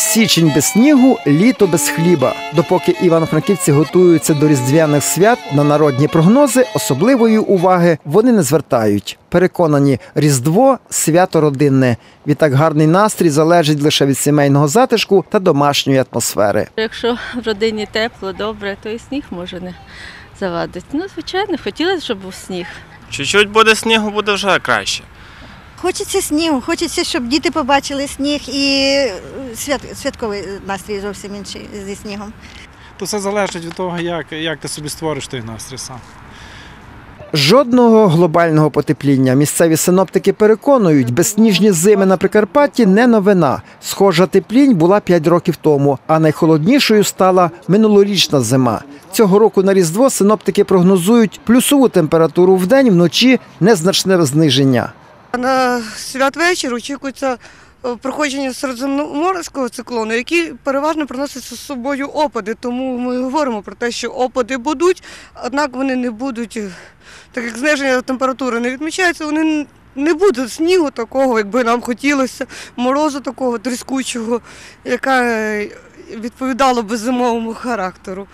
Січень без снігу, літо без хліба. Допоки івано-франківці готуються до різдвяних свят на народні прогнози, особливої уваги вони не звертають. Переконані, різдво свято родинне. Відтак гарний настрій залежить лише від сімейного затишку та домашньої атмосфери. Якщо в родині тепло, добре, то і сніг може не завадити. Ну, звичайно, хотілося, щоб був сніг. Чуть-чуть буде снігу, буде вже краще. Хочеться снігу, хочеться, щоб діти побачили сніг і е, свят, святковий настрій зовсім інший зі снігом. То все залежить від того, як, як ти собі створиш той настрій сам. Жодного глобального потепління. Місцеві синоптики переконують, безсніжні зими на Прикарпатті не новина. Схожа теплінь була 5 років тому, а найхолоднішою стала минулорічна зима. Цього року на Різдво синоптики прогнозують плюсову температуру в день, вночі незначне зниження. На святвечір очікується е, проходження середземноморського циклону, який переважно приносить з собою опади. Тому ми говоримо про те, що опади будуть, однак вони не будуть, е, так як зниження температури не відмічається, вони не буде снігу такого, якби нам хотілося, морозу такого тріскучого, яка е, відповідало би зимовому характеру.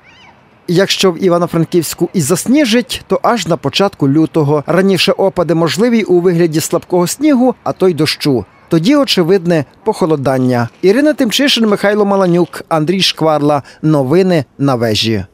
Якщо в Івано-Франківську і засніжить, то аж на початку лютого. Раніше опади можливі у вигляді слабкого снігу, а то й дощу. Тоді очевидне похолодання. Ірина Тимчишин, Михайло Маланюк, Андрій Шкварла. Новини на вежі.